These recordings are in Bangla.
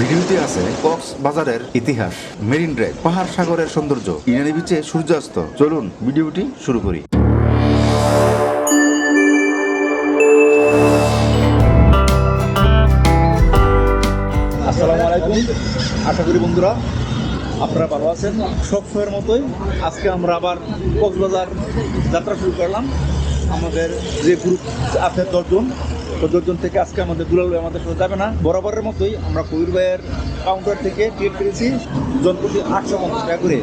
ভিডিওতে আছে কক্স বাজারের ইতিহাস, মেরিন ড্রাইভ, পাহাড় সাগরের সৌন্দর্য ইনানি বিচে সূর্যাস্ত। চলুন, ভিডিওটি শুরু করি। আসসালামু আলাইকুম। আশা করি বন্ধুরা আপনারা ভালো আছেন। সবসময়ের মতোই আজকে আমরা আবার কক্সবাজার যাত্রা শুরু করলাম। আমাদের যে গ্রুপ আছে দশজন তো দশজন থেকে আজকে আমাদের দুলাল ভাই আমাদের সাথে যাবে না। বরাবরের মতোই আমরা কবির ভাইয়ের কাউন্টার থেকে টিকিট পেয়েছি জনপ্রতি আটশো পঞ্চাশ টাকা করে।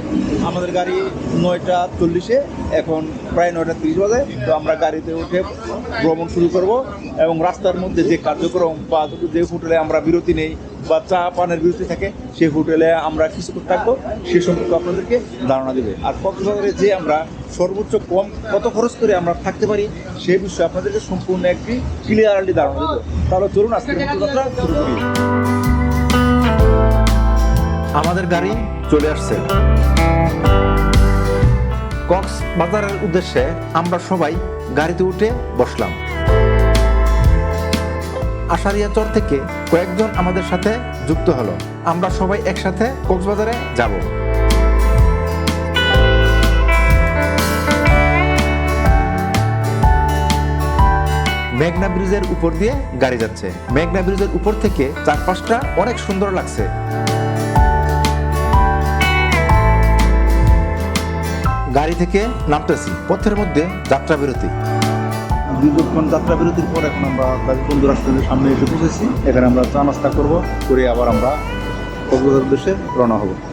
আমাদের গাড়ি নয়টা চল্লিশে, এখন প্রায় নয়টা তিরিশ বাজে। তো আমরা গাড়িতে উঠে ভ্রমণ শুরু করব এবং রাস্তার মধ্যে যে কার্যক্রম বা যে হোটেলে আমরা বিরতি নেই বা চা পানের বিরতি থাকে, সেই হোটেলে আমরা কিছুক্ষণ থাকব, সে সম্পর্কে আপনাদেরকে ধারণা দেবে। আর কক্সবাজারে যে আমরা সর্বোচ্চ কম কত খরচ করে আমরা থাকতে পারি সেই বিষয়ে আপনাদেরকে সম্পূর্ণ একটি ক্লিয়ারলি ধারণা দেবো। তাহলে চলুন, আজকের মতো যাত্রা শুরু করি। আমাদের গাড়ি চলে আসছে। কক্স বাজারের উদ্দেশ্যে আমরা সবাই গাড়িতে উঠে বসলাম। আশারিয়া চর থেকে কয়েকজন আমাদের সাথে যুক্ত হলো। আমরা সবাই একসাথে কক্সবাজারে যাব। মেঘনা ব্রিজের উপর দিয়ে গাড়ি যাচ্ছে। মেঘনা ব্রিজের উপর থেকে চারপাশটা অনেক সুন্দর লাগছে। গাড়ি থেকে নামতেছি, পথের মধ্যে যাত্রা বিরতি দীর্ঘক্ষণ যাত্রা বিরতির পর এখন আমরা বন্ধু রাষ্ট্রের সামনে এসে পৌঁছেছি এখানে আমরা চা নাস্তা করব, করে আবার আমরা কক্সবাজার উদ্দেশ্যে রওনা হব।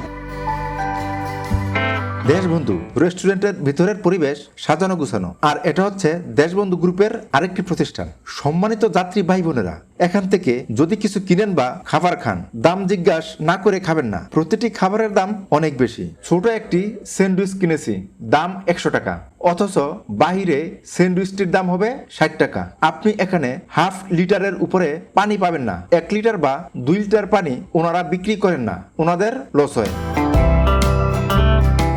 দেশবন্ধু রেস্টুরেন্টের ভিতরের পরিবেশ সাজানো গুছানো। আর এটা হচ্ছে দেশবন্ধু গ্রুপের আরেকটি প্রতিষ্ঠান। সম্মানিত যাত্রী ভাই বোনেরা এখান থেকে যদি কিছু কিনেন বা খাবার খান, দাম জিজ্ঞাস না করে খাবেন না। প্রতিটি খাবারের দাম অনেক বেশি। ছোট একটি স্যান্ডউইচ কিনেছি, দাম একশো টাকা। অথচ বাহিরে স্যান্ডউইচটির দাম হবে ষাট টাকা। আপনি এখানে হাফ লিটারের উপরে পানি পাবেন না। এক লিটার বা দুই লিটার পানি ওনারা বিক্রি করেন না। ওনাদের লস হয়।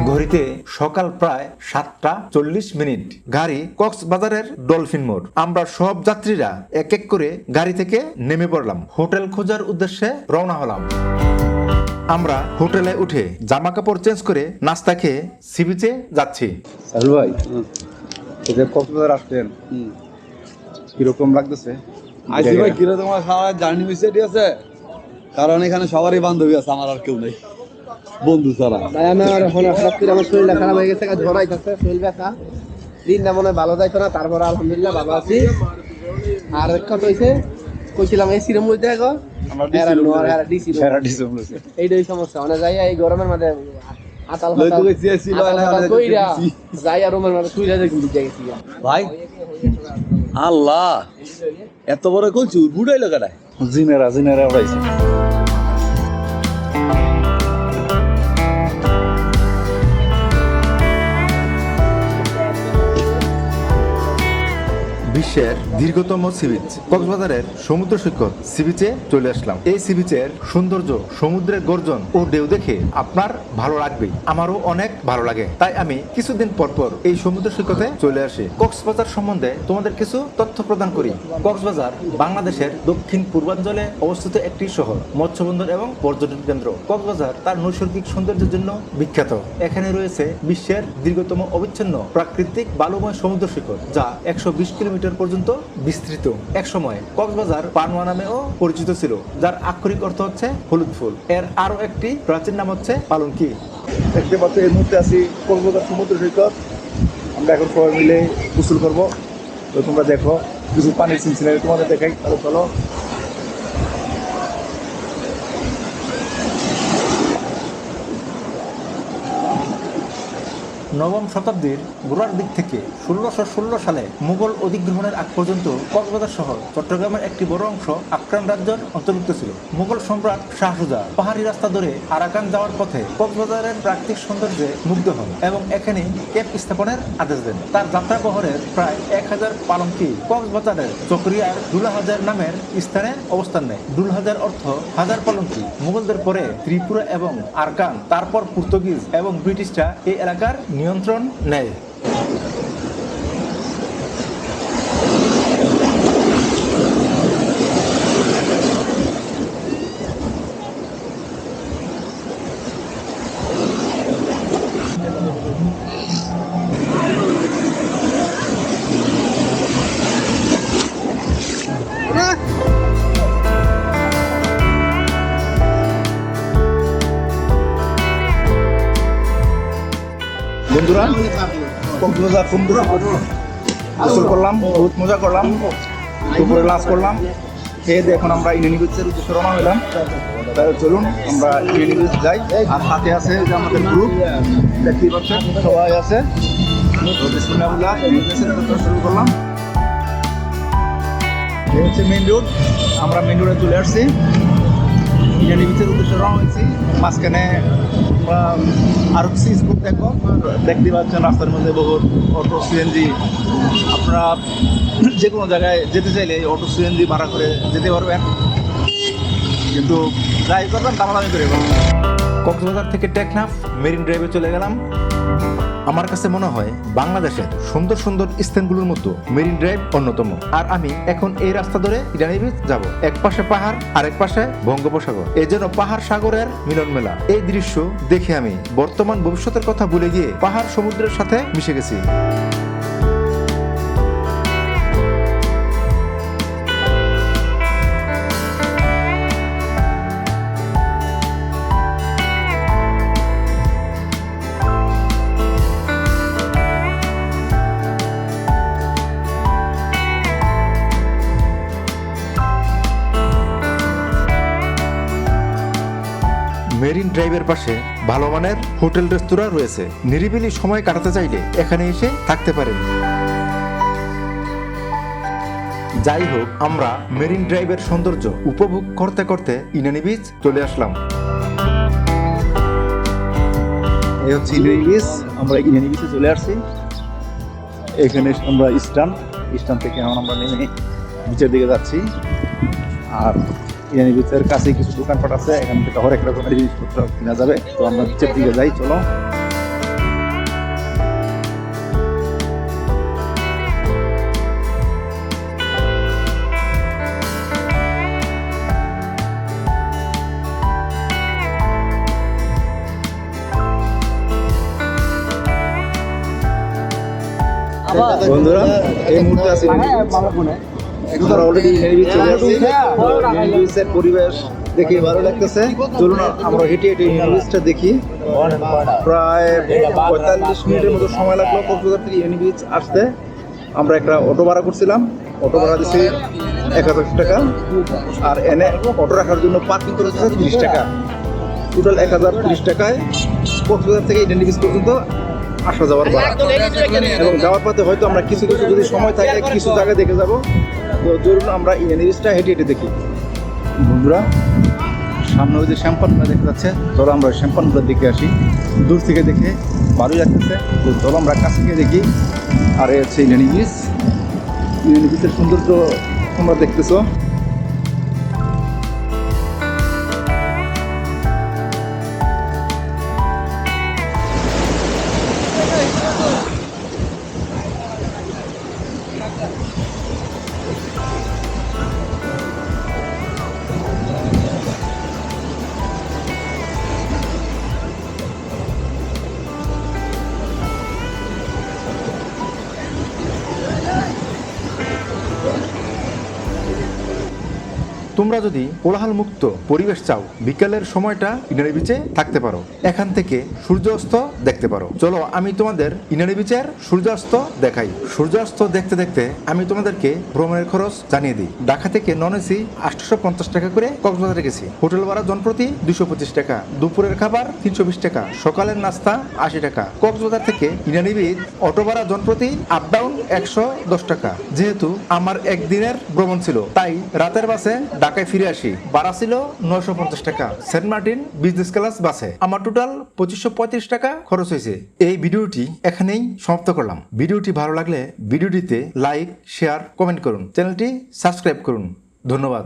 ঘড়িতে সকাল প্রায় সাতটা চল্লিশ মিনিট। গাড়ি কক্সবাজারের ডলফিন মোড়। আমরা সব যাত্রীরা এক এক করে গাড়ি থেকে নেমে পড়লাম। হোটেল খোঁজার উদ্দেশ্যে রওনা হলাম। আমরা হোটেলে উঠে জামা কাপড় চেঞ্জ করে নাস্তা খেয়ে সিবিচে যাচ্ছি। সাহুল ভাই কক্সবাজার আসছেন কীরকম লাগতেছে? আইসি ভাই কিরে তোমার জার্নি মিশে ঠিক আছে। কারণ এখানে সবারই বান্ধবী আছে আমার আর কেউ নেই। বন্ধু ছাড়া ভাই আমার এখন হঠাৎ করে আমার শরীরটা খারাপ হয়ে গেছে জ্বর আইতেছে শরীর ব্যথা। দিনটা মনে ভালো যাইতো না তারপর আলহামদুলিল্লাহ ভালো আছি। আর কত হয়েছে কইছিলাম এই সিরাম মধ্যে হয়েছে এইটাই সমস্যা মানে যাই এই গরমের মধ্যে আতাল কইরা যাই আর রুমের মধ্যে শুইরা যাই কিন্তু গেছি ভাই আল্লাহ এত বড় কইছু বুড়াইলো কাটায় জিনেরা জিনেরা উড়াইছে। বিশ্বের দীর্ঘতম সি বিচ কক্সবাজারের সমুদ্র সৈকত সি বিচে চলে আসলাম। এই সি বিচের সৌন্দর্য, সমুদ্রের গর্জন ও ঢেউ দেখে আপনার ভালো লাগবে আমারও অনেক ভালো লাগে। তাই আমি কিছুদিন পর পর এই সমুদ্র সৈকতে চলে আসি। কক্সবাজার সম্বন্ধে তোমাদের কিছু তথ্য প্রদান করি। কক্সবাজার বাংলাদেশের দক্ষিণ পূর্বাঞ্চলে অবস্থিত একটি শহর, মৎস্যবন্দর এবং পর্যটন কেন্দ্র। কক্সবাজার তার নৈসর্গিক সৌন্দর্যের জন্য বিখ্যাত। এখানে রয়েছে বিশ্বের দীর্ঘতম অবিচ্ছিন্ন প্রাকৃতিক বালুময় সমুদ্র সৈকত, যা একশো বিশ কিলোমিটার পর্যন্ত বিস্তৃত। একসময় কক্সবাজার পানোয়া নামেও পরিচিত ছিল, যার আক্ষরিক অর্থ হচ্ছে হলুদ ফুল। এর আরও একটি প্রাচীন নাম হচ্ছে পালঙ্কি। দেখতে পাচ্ছ, এই মুহূর্তে আছি কক্সবাজার সমুদ্র সৈকত। আমরা এখন সবাই মিলে গোসল করব। তোমরা দেখো, কিছু পানির সিলসিলায় তোমাদের দেখাই। তাহলে চলো নবম শতাব্দীর গোড়ার দিক থেকে ষোলোশো ষোলো সালে মুঘল অধিগ্রহণের আগ পর্যন্ত কক্সবাজার শহর চট্টগ্রামের একটি বড় অংশ আক্রান রাজ্যের অন্তর্ভুক্ত ছিল। মুঘল সম্রাট শাহ সুজা পাহাড়ি রাস্তা ধরে আরাকান যাওয়ার পথে কক্সবাজারের প্রাকৃতিক সৌন্দর্যে মুগ্ধ হন এবং এখানে ক্যাম্প স্থাপনের আদেশ দেন। তার যাত্রা বহরের প্রায় এক হাজার পালঙ্কি কক্সবাজারের চকরিয়ার দুলাহাজার নামের স্থানে অবস্থান নেয়। দুলহাজার অর্থ হাজার পালঙ্কি। মুঘলদের পরে ত্রিপুরা এবং আরকান, তারপর পর্তুগিজ এবং ব্রিটিশরা এই এলাকার নিয়ন্ত্রণ নেয় Ah! বন্ধুরা কক্সবাজার সমুদ্র গোসল করলাম বহুত মজা করলাম, দুপুরে লাঞ্চ করলাম। খেয়ে দিয়ে এখন আমরা ইন্ডিয়ান বিচের উদ্দেশ্যে রওনা হলাম। তাহলে চলুন, আমরা ইন্ডিয়ান বিচ যাই। আর হাতে আছে যে আমাদের গ্রুপ দেখতেই পাচ্ছেন, সবাই আছে। শুরু করলাম। হচ্ছে মেইন রোড আমরা মেন রোডে চলে আসছি। ইন্ডিয়ান বিচের হয়েছি। মাঝখানে আমরা আরও কিছু স্কুপ দেখো দেখতে পাচ্ছেন রাস্তার মধ্যে বহুত অটো সিএনজি আপনারা যে কোনো জায়গায় যেতে চাইলে অটো সিএনজি ভাড়া করে যেতে পারবেন। কিন্তু যাই করবেন দামাদামি করে। কক্সবাজার থেকে টেকনাফ, মেরিন ড্রাইভে চলে গেলাম। আমার কাছে মনে হয় বাংলাদেশের সুন্দর সুন্দর স্থানগুলোর মধ্যে মেরিন ড্রাইভ অন্যতম। আর আমি এখন এই রাস্তা ধরে ইরানি বিচ যাব। এক পাশে পাহাড় আর এক পাশে বঙ্গোপসাগর। এই জন্য পাহাড় সাগরের মিলন মেলা এই দৃশ্য দেখে আমি বর্তমান ভবিষ্যতের কথা ভুলে গিয়ে পাহাড় সমুদ্রের সাথে মিশে গেছি। মেরিন ড্রাইভের পাশে ভালো মানের হোটেল রেস্তোরাঁ রয়েছে। নিরিবিলি সময় কাটাতে চাইলে এখানে এসে থাকতে পারেন। যাই হোক আমরা মেরিন ড্রাইভের সৌন্দর্য উপভোগ করতে করতে ইনানি বিচ চলে আসলাম। এই হচ্ছে বিচ আমরা ইন্ডিয়ান বিচে চলে আসছি। এখানে আমরা স্টান স্টান থেকে আমরা নেমে বিচের দিকে যাচ্ছি। আর ইরানি বিচের কাছে কিছু দোকানপাট আছে এখান থেকে হরেক রকমের জিনিসপত্র কেনা যাবে। তো আমরা বিচের দিকে যাই চলো। বন্ধুরা এই মুহূর্তে আছি আমরা অলরেডি আসছি। পরিবেশ দেখে ভালো লাগতেছে। চলুন আমরা হেঁটে হেঁটে নেভিসটা দেখি। প্রায় পঁয়তাল্লিশ মিনিটের মতো সময় লাগল কক্সবাজার থেকে ইউনিবিচ আসতে। আমরা একটা অটো ভাড়া করছিলাম। অটো ভাড়া দিচ্ছি এক হাজার টাকা। আর এনে অটো রাখার জন্য পার্কিং করে দিচ্ছে তিরিশ টাকা। টোটাল এক হাজার তিরিশ টাকায় কক্সবাজার থেকে বিচ পর্যন্ত আসা যাওয়ার ভাড়া এবং যাওয়ার পথে হয়তো আমরা কিছু কিছু যদি সময় থাকে কিছু জায়গা দেখে যাব। তো ধরুন আমরা ইন্ডিয়ান হেঁটে হেঁটে দেখি। বন্ধুরা, সামনে ওই যে শ্যাম্পানগুলো দেখা যাচ্ছে, চলো আমরা শ্যাম্পানগুলোর দেখে আসি। দূর থেকে দেখে ভালোই লাগতেছে তো চলো আমরা কাছ থেকে দেখি। আর, হচ্ছে ইন্ডিয়ান বিচ ইন্ডিয়ান বিচের সৌন্দর্য তোমরা দেখতেছো। তোমরা যদি কোলাহল মুক্ত পরিবেশ চাও, বিকালের সময়টা ইনানি বিচে থাকতে পারো। এখান থেকে সূর্যাস্ত দেখতে পারো। চলো, আমি তোমাদের ইনারি বিচের সূর্যাস্ত দেখাই। সূর্যাস্ত দেখতে দেখতে আমি তোমাদেরকে ভ্রমণের খরচ জানিয়ে দিই। ঢাকা থেকে নন এসি আটশো পঞ্চাশ টাকা করে কক্সবাজার গেছি। হোটেল ভাড়া জনপ্রতি দুশো পঁচিশ টাকা। দুপুরের খাবার তিনশো বিশ টাকা। সকালের নাস্তা আশি টাকা। কক্সবাজার থেকে ইনানি বিচ অটো ভাড়া জনপ্রতি আপ ডাউন একশো দশ টাকা। যেহেতু আমার একদিনের ভ্রমণ ছিল, তাই রাতের বাসে ঢাকায় ফিরে আসি। ভাড়া ছিল নয়শো পঞ্চাশ টাকা। সেন্ট মার্টিন বিজনেস ক্লাস বাসে। আমার টোটাল পঁচিশশো পঁয়ত্রিশ টাকা খরচ হয়েছে। এই ভিডিওটি এখানেই সমাপ্ত করলাম। ভিডিওটি ভালো লাগলে ভিডিওটিতে লাইক শেয়ার কমেন্ট করুন। চ্যানেলটি সাবস্ক্রাইব করুন। ধন্যবাদ।